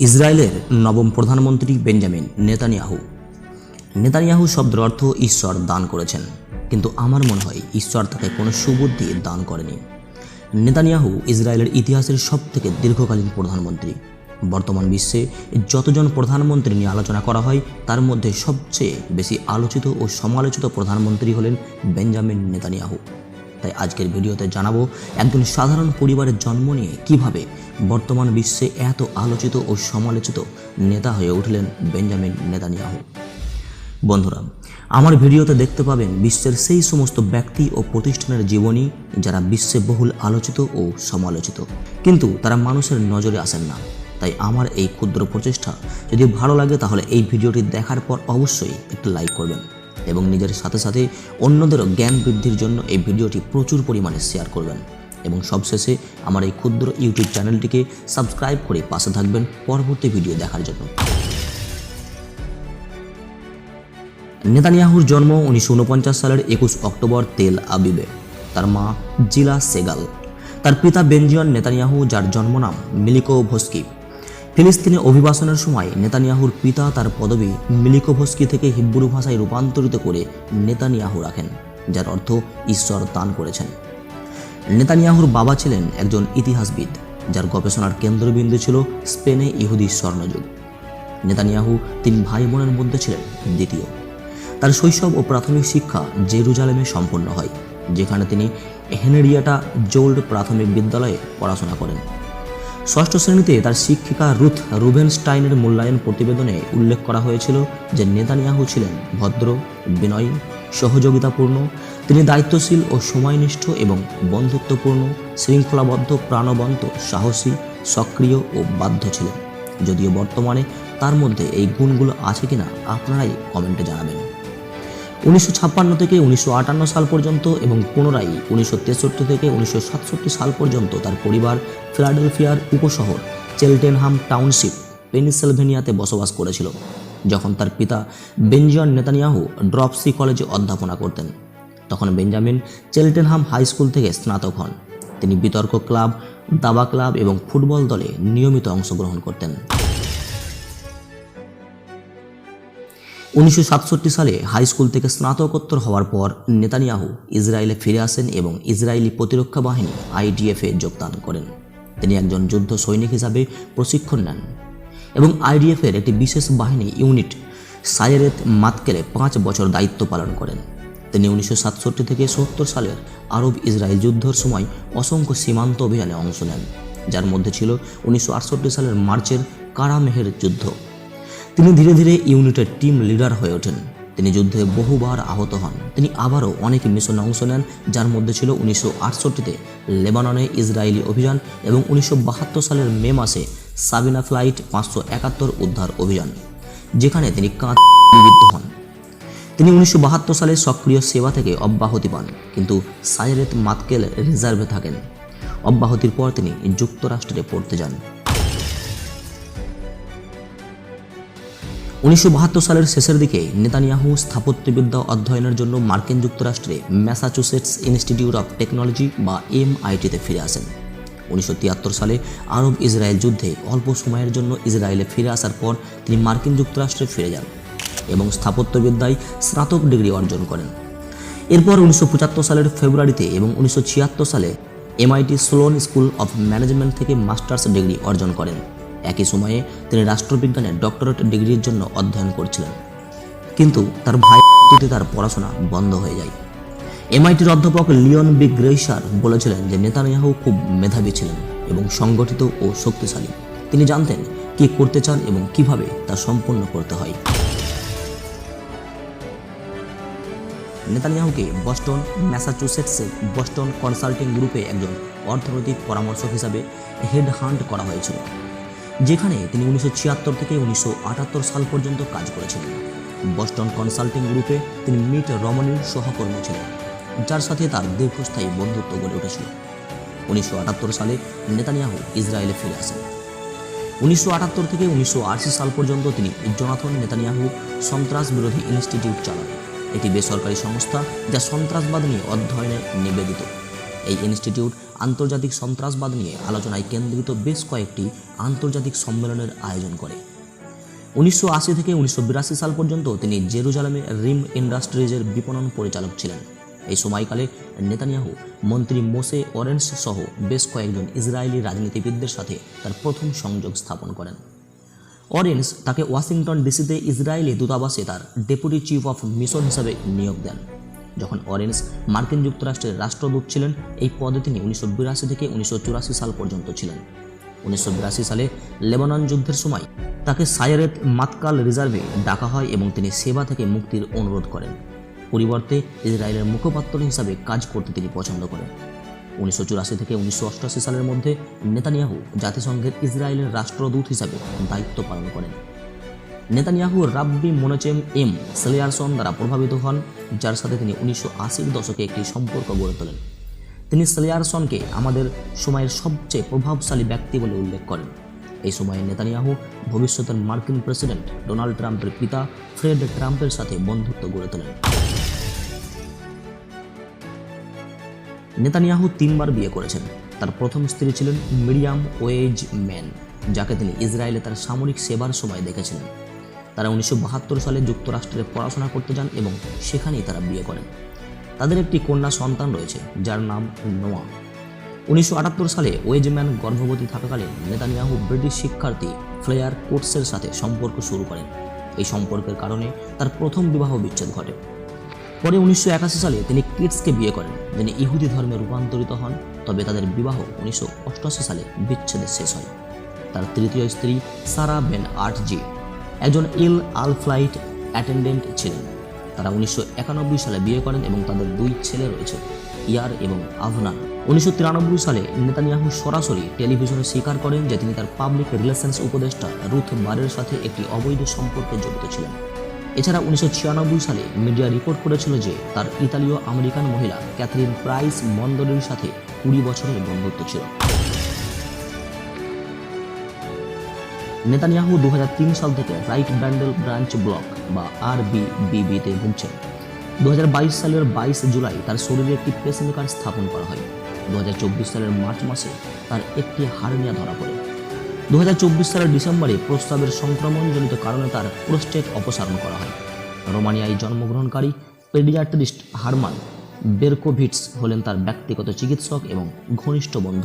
ইসরায়েলের নবম প্রধানমন্ত্রী বেঞ্জামিন নেতানিয়াহু। নেতানিয়াহু শব্দের অর্থ ঈশ্বর দান করেছেন, কিন্তু আমার মনে হয় ঈশ্বর তাকে কোনো সুবুদ্ধি দান করেনি। নেতানিয়াহু ইসরায়েলের ইতিহাসের সবথেকে দীর্ঘকালীন প্রধানমন্ত্রী। বর্তমান বিশ্বে যতজন প্রধানমন্ত্রী নিয়ে আলোচনা করা হয়, তার মধ্যে সবচেয়ে বেশি আলোচিত ও সমালোচিত প্রধানমন্ত্রী হলেন বেঞ্জামিন নেতানিয়াহু। তাই আজকের ভিডিওতে জানাব একজন সাধারণ পরিবারের জন্ম নিয়ে কীভাবে বর্তমান বিশ্বে এত আলোচিত ও সমালোচিত নেতা হয়ে উঠলেন বেঞ্জামিন নেতানিয়াহু। বন্ধুরা, আমার ভিডিওতে দেখতে পাবেন বিশ্বের সেই সমস্ত ব্যক্তি ও প্রতিষ্ঠানের জীবনী যারা বিশ্বে বহুল আলোচিত ও সমালোচিত। কিন্তু তারা মানুষের নজরে আসেন না। তাই আমার এই ক্ষুদ্র প্রচেষ্টা যদি ভালো লাগে তাহলে এই ভিডিওটি দেখার পর অবশ্যই একটু লাইক করবেন। এবং নিজের সাথে সাথে অন্যদেরও জ্ঞান বৃদ্ধির জন্য এই ভিডিওটি প্রচুর পরিমাণে শেয়ার করবেন। এবং সবশেষে আমার এই ক্ষুদ্র ইউটিউব চ্যানেলটিকে সাবস্ক্রাইব করে পাশে থাকবেন পরবর্তী ভিডিও দেখার জন্য। নেতানিয়াহুর জন্ম উনিশশো উনপঞ্চাশ সালের একুশ অক্টোবর তেল আবিবে। তার মা জিলা সেগাল। তার পিতা বেঞ্জিয়ন নেতানিয়াহু, যার জন্মনাম মিলিকো ভস্কি। ফিলিস্তিনে অভিবাসনের সময় নেতানিয়াহুর পিতা তার পদবি মিলিকোভস্কি থেকে হিব্রু ভাষায় রূপান্তরিত করে নেতানিয়াহু রাখেন, যার অর্থ ঈশ্বর দান করেছেন। নেতানিয়াহুর বাবা ছিলেন একজন ইতিহাসবিদ, যার গবেষণার কেন্দ্রবিন্দু ছিল স্পেনে ইহুদি স্বর্ণযুগ। নেতানিয়াহু তিন ভাই বোনের মধ্যে ছিলেন দ্বিতীয়। তার শৈশব ও প্রাথমিক শিক্ষা জেরুজালেমে সম্পন্ন হয়, যেখানে তিনি হেনেরিয়াটা জোল্ড প্রাথমিক বিদ্যালয়ে পড়াশোনা করেন। ষষ্ঠ শ্রেণীতে তার শিক্ষিকা রুথ রুবেনস্টাইনের মূল্যায়ন প্রতিবেদনে উল্লেখ করা হয়েছিল যে নেতানিয়াহু ছিলেন ভদ্র, বিনয়ী, সহযোগিতাপূর্ণ, তিনি দায়িত্বশীল ও সময়নিষ্ঠ এবং বন্ধুত্বপূর্ণ, শৃঙ্খলাবদ্ধ, প্রাণবন্ত, সাহসী, সক্রিয় ও বাধ্য ছিলেন। যদিও বর্তমানে তার মধ্যে এই গুণগুলো আছে কিনা আপনারাই কমেন্টে জানাবেন। উনিশশো ছাপ্পান্ন থেকে উনিশশো আটান্ন সাল পর্যন্ত এবং পুনরায় উনিশশো তেষট্টি থেকে উনিশশো সাতষট্টি সাল পর্যন্ত তার পরিবার ফিলাডেলফিয়ার উপশহর চেলটেনহাম টাউনশিপ, পেনিসেলভেনিয়াতে বসবাস করেছিল, যখন তার পিতা বেঞ্জিয়ন নেতানিয়াহু ড্রপসি কলেজে অধ্যাপনা করতেন। তখন বেঞ্জামিন চেলটেনহাম হাই স্কুল থেকে স্নাতক হন। তিনি বিতর্ক ক্লাব, দাবা ক্লাব এবং ফুটবল দলে নিয়মিত অংশগ্রহণ করতেন। উনিশশো সাতষট্টি সালে হাই স্কুল থেকে স্নাতকোত্তর হওয়ার পর নেতানিয়াহু ইসরায়েলে ফিরে আসেন এবং ইসরায়েলি প্রতিরক্ষা বাহিনী আইডিএফে যোগদান করেন। তিনি একজন যুদ্ধ সৈনিক হিসাবে প্রশিক্ষণ নেন এবং আইডিএফের একটি বিশেষ বাহিনী ইউনিট সায়েরেত মাতকেলে পাঁচ বছর দায়িত্ব পালন করেন। তিনি উনিশশো সাতষট্টি থেকে সত্তর সালের আরব ইসরায়েল যুদ্ধের সময় অসংখ্য সীমান্ত অভিযানে অংশ নেন, যার মধ্যে ছিল উনিশশো আটষট্টি সালের মার্চের কারামেহের যুদ্ধ। তিনি ধীরে ধীরে ইউনিটের টিম লিডার হয়ে ওঠেন। তিনি যুদ্ধে বহুবার আহত হন। তিনি আবারও অনেক মিশনে অংশ নেন, যার মধ্যে ছিল উনিশশো আটষট্টিতে লেবাননে ইসরায়েলি অভিযান এবং উনিশশো বাহাত্তর সালের মে মাসে সাবিনা ফ্লাইট পাঁচশো একাত্তর উদ্ধার অভিযান, যেখানে তিনি কাঁধ নিবৃত্ত হন। তিনি উনিশশো বাহাত্তর সালে সক্রিয় সেবা থেকে অব্যাহতি পান, কিন্তু সাইরেত মাতকেল রিজার্ভে থাকেন। অব্যাহতির পর তিনি যুক্তরাষ্ট্রে পড়তে যান। উনিশশো বাহাত্তর সালের শেষের দিকে নেতানিয়াহু স্থাপত্যবিদ্যা অধ্যয়নের জন্য মার্কিন যুক্তরাষ্ট্রে ম্যাসাচুসেটস ইনস্টিটিউট অফ টেকনোলজি বা এমআইটিতে ফিরে আসেন। উনিশশো তিয়াত্তর সালে আরব ইসরায়েল যুদ্ধে অল্প সময়ের জন্য ইসরায়েলে ফিরে আসার পর তিনি মার্কিন যুক্তরাষ্ট্রে ফিরে যান এবং স্থাপত্যবিদ্যায় স্নাতক ডিগ্রি অর্জন করেন। এরপর উনিশশো পঁচাত্তর সালের ফেব্রুয়ারিতে এবং উনিশশো ছিয়াত্তর সালে MIT Sloan school of management থেকে মাস্টার্স ডিগ্রি অর্জন করেন। একই সময়ে তিনি রাষ্ট্রবিজ্ঞানে ডক্টরেট ডিগ্রির জন্য অধ্যয়ন করছিলেন। কিন্তু তার ভাই মৃত্যুতে তার পড়াশোনা বন্ধ হয়ে যায়। এমআইটির অধ্যাপক লিওন বি গ্রেইসার বলেছিলেন যে, নেতানিয়াহু খুব মেধাবী ছিলেন এবং সংগঠিত ও শক্তিশালী। তিনি জানতেন কি করতে চান এবং কীভাবে তা সম্পূর্ণ করতে হয়। নেতানিয়াহুকে বস্টন ম্যাসাচুসেটসের বস্টন কনসাল্টিং গ্রুপে একজন অর্থনৈতিক পরামর্শক হিসাবে হেড হান্ট করা হয়েছিল। যেখানে তিনি উনিশশো ছিয়াত্তর থেকে উনিশশো আটাত্তর সাল পর্যন্ত কাজ করেছিলেন। বস্টন কনসাল্টিং গ্রুপে তিনি মিট রমনির সহকর্মী ছিলেন, যার সাথে তার দীর্ঘস্থায়ী বন্ধুত্ব গড়ে উঠেছিল। উনিশশো আটাত্তর সালে নেতানিয়াহু ইসরায়েলে ফিরে আসেন। উনিশশো আটাত্তর থেকে উনিশশো আশি সাল পর্যন্ত তিনি জোনাথন নেতানিয়াহু সন্ত্রাস বিরোধী ইনস্টিটিউট চালান, একটি বেসরকারি সংস্থা যা সন্ত্রাসবাদ নিয়ে অধ্যয়নে নিবেদিত। এই ইনস্টিটিউট আন্তর্জাতিক সন্ত্রাসবাদ নিয়ে আলোচনায় কেন্দ্রিত বেশ কয়েকটি আন্তর্জাতিক সম্মেলনের আয়োজন করে। উনিশশো আশি থেকে উনিশশো বিরাশি সাল পর্যন্ত তিনি জেরুজালেমে রিম ইন্ডাস্ট্রিজের বিপণন পরিচালক ছিলেন। এই সময়কালে নেতানিয়াহু, মন্ত্রী মোসে অরেন্স সহ বেশ কয়েকজন ইসরায়েলি রাজনীতিবিদদের সাথে তার প্রথম সংযোগ স্থাপন করেন। অরেন্স তাকে ওয়াশিংটন ডিসিতে ইসরায়েলি দূতাবাসে তার ডেপুটি চিফ অফ মিশন হিসাবে নিয়োগ দেন। যখন অরেন্স মার্কিন যুক্তরাষ্ট্রের রাষ্ট্রদূত ছিলেন, এই পদে তিনি উনিশশো বিরাশি থেকে উনিশশো চুরাশি সাল পর্যন্ত ছিলেন। উনিশশো বিরাশি সালে লেবানন যুদ্ধের সময় তাকে সায়ারেত মাতকাল রিজার্ভে ডাকা হয় এবং তিনি সেবা থেকে মুক্তির অনুরোধ করেন। পরিবর্তে ইসরায়েলের মুখপাত্র হিসাবে কাজ করতে তিনি পছন্দ করেন। উনিশশো চুরাশি থেকে উনিশশো অষ্টআশি সালের মধ্যে নেতানিয়াহু জাতিসংঘের ইসরায়েলের রাষ্ট্রদূত হিসাবে দায়িত্ব পালন করেন। নেতানিয়াহু, রাব্বি মোনোচেম এম সেলিয়ারসন দ্বারা প্রভাবিত হন, যার সাথে তিনি উনিশশো আশির দশকে একটি সম্পর্ক গড়ে তোলেন। তিনি সেলিয়ারসনকে আমাদের সময়ের সবচেয়ে প্রভাবশালী ব্যক্তি বলে উল্লেখ করেন। এই সময়ে নেতানিয়াহু ভবিষ্যতের মার্কিন প্রেসিডেন্ট ডোনাল্ড ট্রাম্পের পিতা ফ্রেড ট্রাম্পের সাথে বন্ধুত্ব গড়ে তোলেন। নেতানিয়াহু তিনবার বিয়ে করেছেন। তার প্রথম স্ত্রী ছিলেন মিরিয়াম ওয়েজ ম্যান, যাকে তিনি ইসরায়েলে তার সামরিক সেবার সময় দেখেছিলেন। তারা উনিশশো বাহাত্তর সালে যুক্তরাষ্ট্রে পড়াশোনা করতে যান এবং সেখানেই তারা বিয়ে করেন। তাদের একটি কন্যা সন্তান রয়েছে, যার নাম নোয়া। উনিশশো আটাত্তর সালে ওয়েজম্যান গর্ভবতী থাকাকালীন নেতানিয়াহু ব্রিটিশ শিক্ষার্থী ফ্লেয়ার কোটসের সাথে সম্পর্ক শুরু করেন। এই সম্পর্কের কারণে তার প্রথম বিবাহ বিচ্ছেদ ঘটে। পরে উনিশশো একাশি সালে তিনি কিটসকে বিয়ে করেন, যিনি ইহুদি ধর্মে রূপান্তরিত হন। তবে তাদের বিবাহ উনিশশো অষ্টআশি সালে বিচ্ছেদে শেষ হয়। তার তৃতীয় স্ত্রী সারা বেন আর্ট জি একজন ইল আল ফ্লাইট অ্যাটেন্ডেন্ট ছিলেন। তারা উনিশশো একানব্বই সালে বিয়ে করেন এবং তাদের দুই ছেলে রয়েছে, ইয়ার এবং আভনান উনিশশো তিরানব্বই সালে নেতানিয়াহু সরাসরি টেলিভিশনে স্বীকার করেন যে তিনি তার পাবলিক রিলেশনস উপদেষ্টা রুথ বারের সাথে একটি অবৈধ সম্পর্কে জড়িত ছিলেন। এছাড়া উনিশশো ছিয়ানব্বই সালে মিডিয়া রিপোর্ট করেছিল যে তার ইতালীয় আমেরিকান মহিলা ক্যাথরিন প্রাইস মন্দরির সাথে কুড়ি বছরের বন্ধুত্ব ছিল। নেতানিয়াহু দু হাজার তিন সাল থেকে রাইট ব্যান্ডেল ব্রাঞ্চ ব্লক বা আর বিবিতে ভুগছেন দু সালের বাইশ জুলাই তার শরীরে একটি পেসমেকার স্থাপন করা হয়। দু হাজার চব্বিশ সালের মার্চ মাসে তার একটি হার্নিয়া ধরা পড়ে। দু হাজার চব্বিশ সালের ডিসেম্বরে প্রস্তাবের সংক্রমণজনিত কারণে তার প্রোস্টেট অপসারণ করা হয়। রোমানিয়ায় জন্মগ্রহণকারী পেডিয়াট্রিস্ট হারমান বেরকোভিটস হলেন তার ব্যক্তিগত চিকিৎসক এবং ঘনিষ্ঠ বন্ধু।